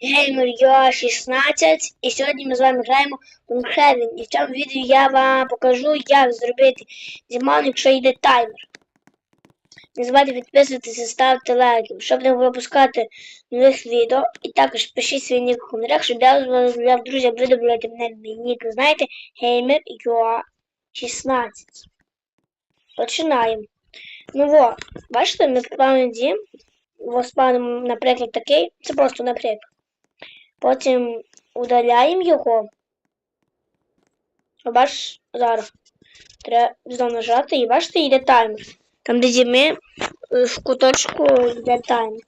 Геймер Йо 16 і сьогодні ми з вами граємо в Heaven. І в цьому відео я вам покажу, як зробити зіман, якщо йде таймер. Не забувайте підписуватися, ставити лайки, щоб не пропускати нових відео. І також пишіть свій нік в коментарях, щоб я дозволяв друзям видобувати мене мій нік. Ви знаєте, Геймер Йо 16. Починаємо. Ну во, бачите, ми спавним дім. Спавнимо, наприклад, такий. Це просто наприклад. Потім удаляємо його. Бач, зараз. Треба знову нажати і бачите, йде таймер. Там, де зіми, в куточку йде таймер.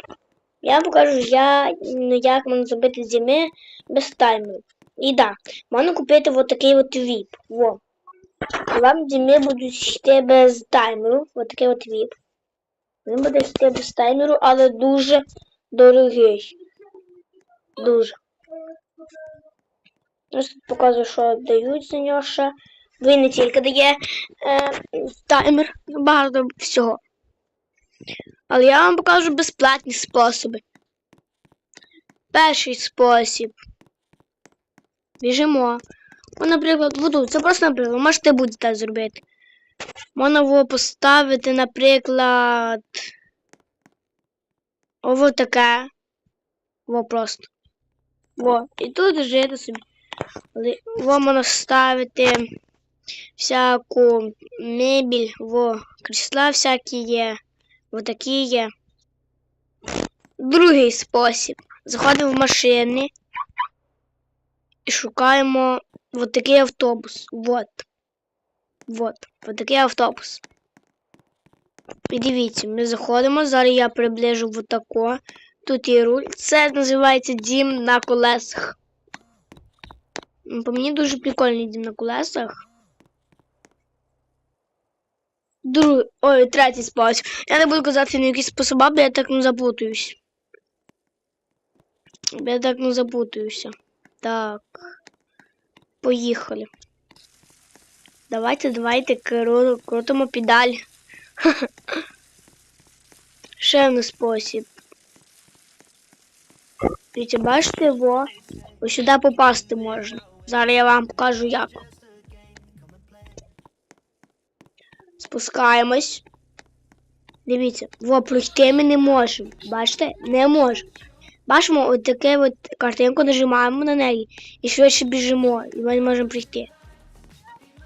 Я покажу, я, як можна зробити зіми без таймеру. І да, можна купити от такий от віп. Во. Вам зіми будуть йти без таймеру. От такий от віп. Він буде йти без таймеру, але дуже дорогий. Дуже. Ось тут показую, що дають за нього ще. Він не тільки дає е, таймер, багато всього. Але я вам покажу безплатні способи. Перший спосіб. Біжимо. Ну, наприклад, воду. Це просто, наприклад, можете будете зробити. Можна його поставити, наприклад. Ово таке. Во просто. Во. І тут жити собі. Во можна ставити всяку мебель, во крісла всякі є. Во такі є. Другий спосіб. Заходимо в машини і шукаємо вот такий автобус. Вот. Вот. Вот такий автобус. І дивіться, ми заходимо, зараз я приближу вот тако. Тут є руль. Це називається дім на колесах. По мені дуже прикольний дім на колесах. Другий, ой, третій спосіб. Я не буду казати на якісь способи, бо я так не запутаюсь. Я так не запутаюся. Так. Поїхали. Давайте, давайте крутимо педаль. Ще один спосіб. Дивіться, бачите його? Ось сюди попасти можна. Зараз я вам покажу як. Спускаємось. Дивіться, во пройти ми не можемо. Бачите? Не можемо. Бачимо, от таке от картинку нажимаємо на неї і швидше біжимо, і ми не можемо прийти.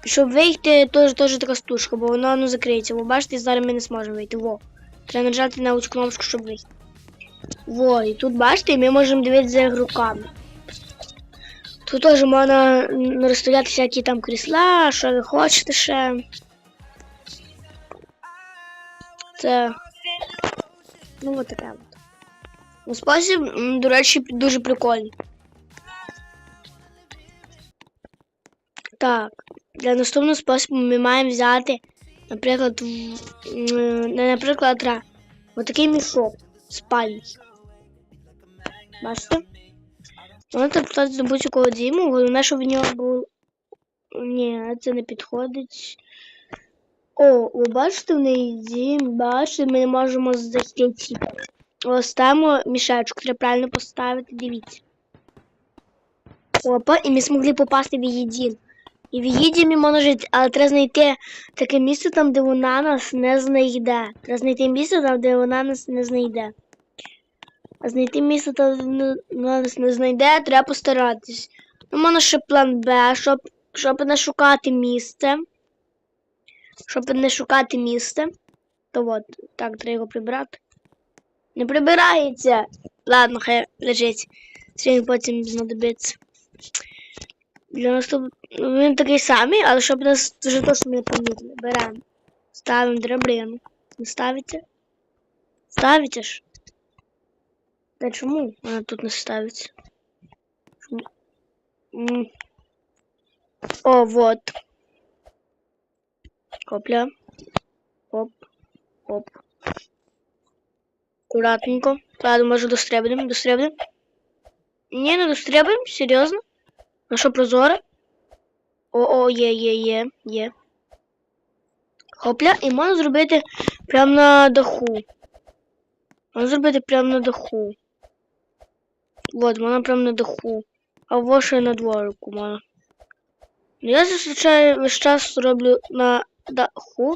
Щоб вийти, теж, теж така стушка, бо вона ну, закриється. Ви бачите, зараз ми не зможемо вийти. Во. Треба нажати на цю кнопочку, щоб вийти. Во, і тут бачите, ми можемо дивитися за ігроками. Тут теж можна розставляти всякі там крісла, що ви хочете ще. Це. Ну, от таке от. Ну, спосіб, до речі, дуже прикольний. Так, для наступного способу ми маємо взяти, наприклад, наприклад, отакий мішок спальний. Бачите? Можна так питати до будь-якого головне, щоб в нього був. Ні, це не підходить. О, ви бачите в неї дім, бачите, ми не можемо зайти. Ось ставимо мішечок, треба правильно поставити, дивіться. Опа, і ми змогли попасти в її дім. І в її дімі можна жити, але треба знайти таке місце там, де вона нас не знайде. Треба знайти місце там, де вона нас не знайде. А знайти місце там, де вона нас не знайде, треба постаратись. Ну, можна ще план Б, щоб, щоб не шукати місце. Щоб не шукати місце. То от, так, треба його прибрати. Не прибирається. Ладно, хай лежить. Він потім знадобиться. Для наступ... Він такий самий, але щоб нас дуже точно не помітили. Беремо. Ставимо драбину. Не ставите? Ставите ж? Та чому вона тут не ставиться? Чому? М. О, вот. Копля. Оп. Оп. Аккуратненько. Ладно, може достребуємо. Ні, не достребуємо, серйозно. Ну що, прозоре? О, о, є, є, є, є. Хопля, і можна зробити прямо на даху. Можна зробити прямо на даху. От, вона прям на даху. А ще на дворику можна. Ну, Я зазвичай весь час роблю на даху.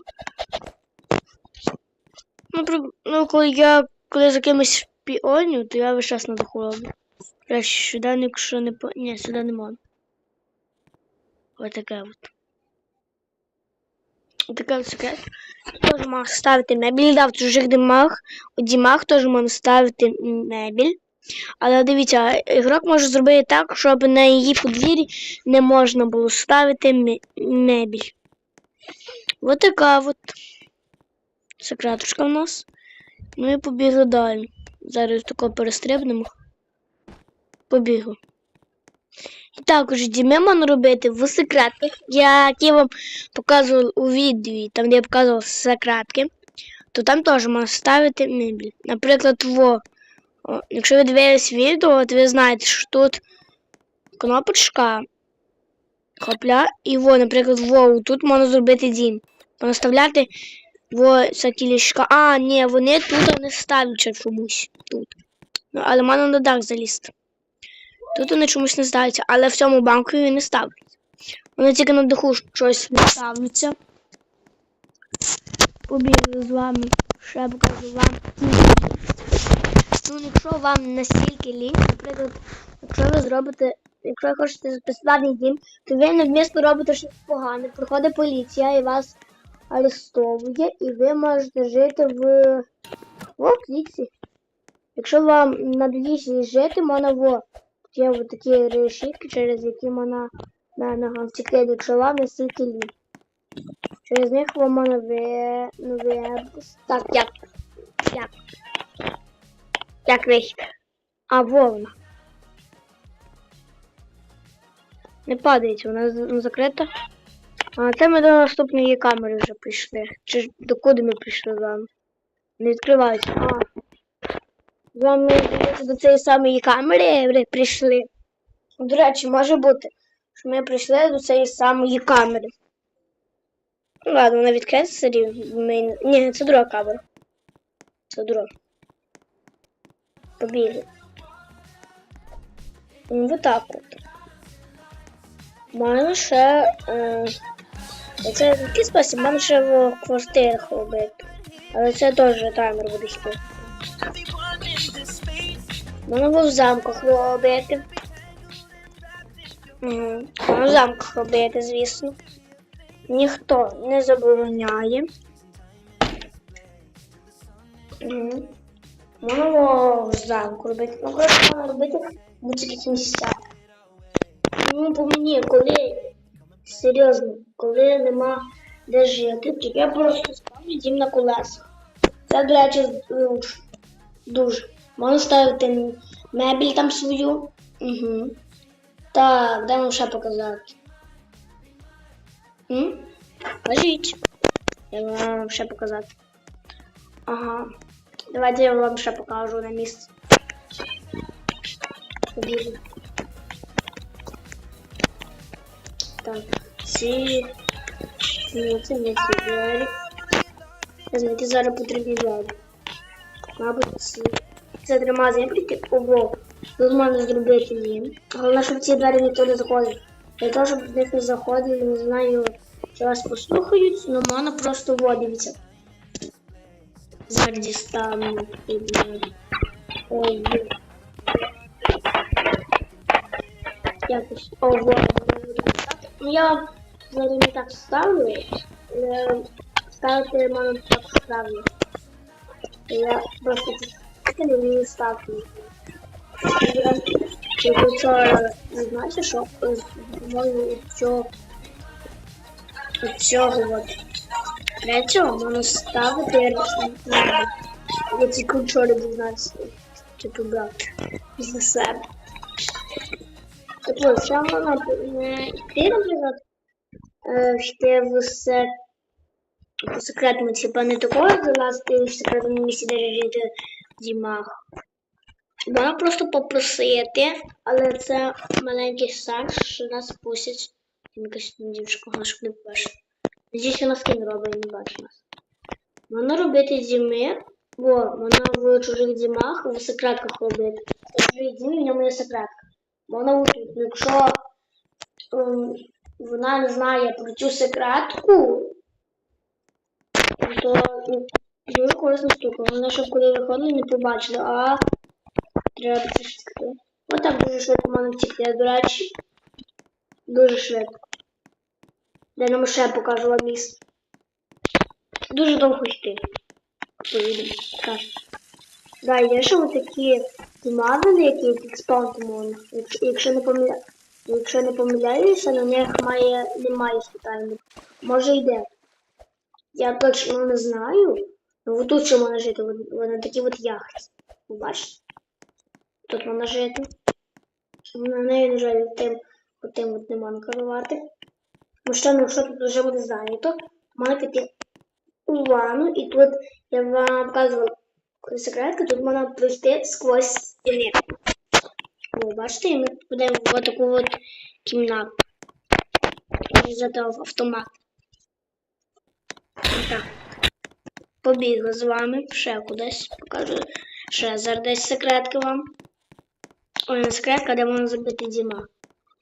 Ну, при- ну коли я коли за кимось шпіоню, то я весь час на даху роблю. Краще сюди, якщо не по. Ні, сюди не можна. Ось таке от. Ось таке от секрет. Теж можна ставити мебіль, да, в чужих домах, у дімах теж можна ставити мебіль. Але дивіться, ігрок може зробити так, щоб на її подвір'ї не можна було ставити мебіль. Ось така от секреточка в нас. Ну і побігли далі. Зараз тако перестрибнемо. Побігли. І також діми можна робити в секретних, як я вам показував у відео, там де я показував секретки, то там теж можна ставити мебіль. Наприклад, во. О, якщо ви дивились відео, то ви знаєте, що тут кнопочка, хопля, і во, наприклад, во, тут можна зробити дім. Понаставляти во всякі ліжка. А, ні, вони тут не ставляться чомусь. Тут. Ну, але можна на дах залізти. Тут вони чомусь не ставляться, але в цьому банку вони не ставляться. Вони тільки на даху щось не ставляться. Побігли з вами. Ще покажу вам. Ну, якщо вам настільки лінь, наприклад, якщо ви зробите, якщо ви хочете записати дім, то ви навмисно робите щось погане, приходить поліція і вас арестовує, і ви можете жити в, в клітці. Якщо вам надоїсть жити, можна во є от такі решітки, через які можна на втекти, якщо вам настільки. Через них вам можна ви, так, як, як. Як вихід. А вовна. Не падається, вона ну, закрита. А це ми до наступної камери вже прийшли. Чи ж до куди ми прийшли з вами? Не відкривається. А. З вами до цієї самої камери прийшли. До речі, може бути, що ми прийшли до цієї самої камери. Ну ладно, вона відкриється. Ми... Ні, це друга камера. Це друга. Побігли. Ну, так от. Можна ще. Е, це такий спосіб, можна ще в квартирах робити. Але це теж таймер буде йти. Можна в замках робити. Угу. В замках робити, звісно. Ніхто не забороняє. Можна в замку робити. Ну, коротше, робити в будь-яких місцях. Ну, по мені, коли серйозно, коли нема де жити, то я просто ставлю дім на колесах. Це, до речі, дуже. Дуже. Можна ставити мебіль там свою. Угу. Так, дай вам ще показати. М? Кажіть. Я вам ще показати. Ага. Давайте я вам ще покажу на місце. Побігли. Так, ці. Ну, це не ці двері. Зараз потрібні двері. Мабуть, ці. Це трима землі, ого. Тут можна зробити їм. Головне, щоб ці двері ніхто не заходив. Для того, щоб них не заходили, не знаю, чи вас послухають, але можна просто водиться. Зараз дістану. ці двері. Ой, якось ого. Ну я зараз не так ставлю, але ставити можна так ставлю. Я просто не вмію типу це не знаєте, що можу цього цього от. Третього можна ставити я тільки вчора дізнався, типу брати за себе. Так от, ще можна йти, наприклад, е, йти в се... по секретному, типа не такого залазити в секретному місці, де жити дімах. Можна просто попросити, але це маленький шанс, що нас пустять. Там якась дівчинка, щоб не побачила. Надіюсь, вона скін робить, не бачить нас. Можна робити зіми Во, вона в чужих дімах, в секретках робить. В чужих дімі в ньому є секретка. Вона отут. Ну, Якщо ем, вона не знає про цю секретку, то ну, дуже корисна штука. Вона щоб коли виходили, не побачили, а треба ж таки. Отак дуже швидко мене втікти. До речі, дуже швидко. Я нам ще покажу вам місце. Дуже довго йти. Так. Да, є ще ось такі магазини, які як спаунти можна. Якщо, якщо не помиляю. Якщо не помиляюся, на них має немає спитання. Може йде. Я точно не знаю. Ну тут ще можна жити. Вони такі от яхти. Бачите? Тут можна жити. На неї, на жаль, тим, тим от не можна керувати. Що, ну, якщо тут вже буде зайнято, можна піти у ванну, і тут я вам показувала секретка, тут можна пройти сквозь стіни. О, бачите, і ми підемо в таку от кімнату. Взяти автомат. Так. Побігли з вами, ще кудись покажу. Ще зараз десь секретки вам. Ой, не секретка, де можна забити Діма.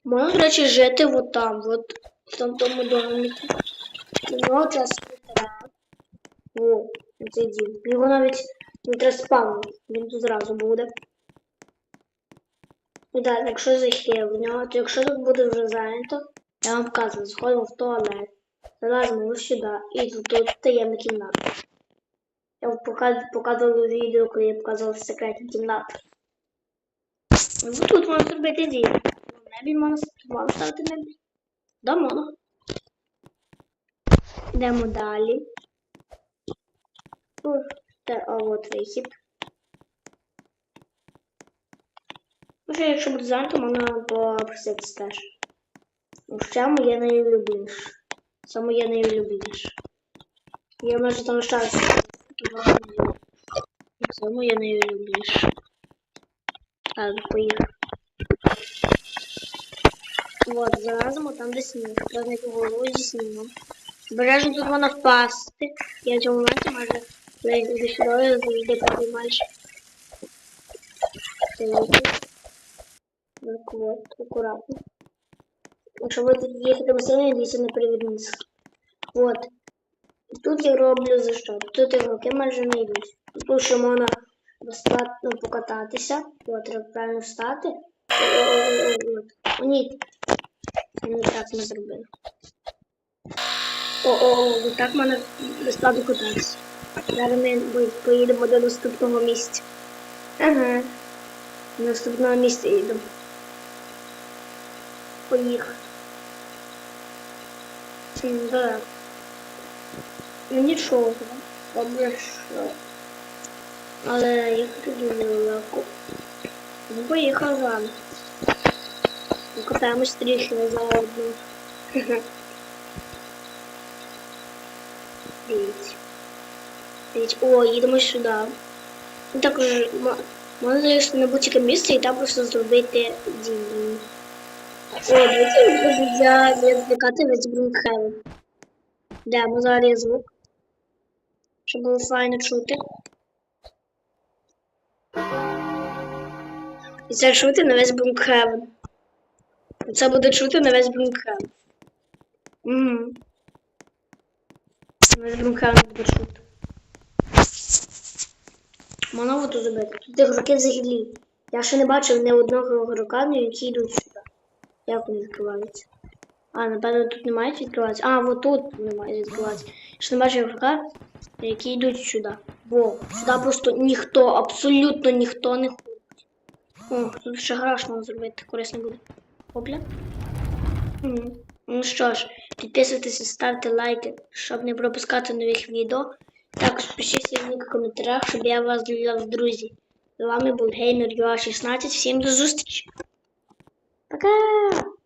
Можна, до речі, жити от там, от в тому тому домику. До нього час. О, цей дім. Його навіть не треба він тут зразу буде. І далі, якщо зайти в нього, то якщо тут буде вже зайнято, я вам вказую, заходимо в туалет, залазимо сюди, і тут, тут таємна кімната. Я вам показ- показувала відео, коли я показувала секретні кімнати. І тут зробити дім. Мебіль можна, тут можна ставити мебіль. Да, можна. Йдемо далі. Тут, те, а от вихід. Може, якщо буде зайнято, можна попроситися теж. Ну, ще моє найулюбленіше. Це моє найулюбленіше. Я може там лишаюся. Це моє найулюбленіше. Так, поїхав. Вот, залазимо там, де сніг. Я знайду голову зі снігом. Бережно тут вона впасти. Я в цьому моменті майже коли я йду сюди, я завжди підіймаєш. Так от, акуратно. Якщо ви тут їхати машиною, дивіться на перевідницю. От. Тут я роблю за що? Тут я руки майже не йдуть. Тут ще можна безплатно покататися. От, треба правильно встати. О, ні. Я не так не зробила. О-о-о, так можна безплатно кататися. Зараз ми поїдемо до наступного місця. Ага. До наступного місця їдемо. Поїхали. М, Да. Нічого. Добре. Але я легко. Ну, поїхав. Ну, Катаємось трішки заодно. Дивіться. Дивіться. О, їдемо сюди. Ну, Також можна заїхати на будь-яке місце і там просто зробити дім. О, дивіться, я відвлекати весь Брунхевен. Йдемо зараз є звук. Щоб було файно чути. І це чути на весь Брунхевен. Це буде чути на весь Брунхевен. Угу. На весь Брунхевен буде чути. Можна воду забити. Тут ігроки взагалі. Я ще не бачив ні одного ігрока, які йдуть сюди. Як вони відкриваються? А, напевно, тут не мають відкриватися. А, вот тут не мають відкриватися. Ще не бачив ігрока, які йдуть сюди. Бо сюди просто ніхто, абсолютно ніхто не ходить. О, тут ще гараж можна зробити, корисно буде. Опля. Ну що ж, підписуйтесь, ставте лайки, щоб не пропускати нових відео. Також пишіть в коментарях, щоб я вас додав в друзі. З вами був Геймер UA16. Всім до зустрічі. Пока!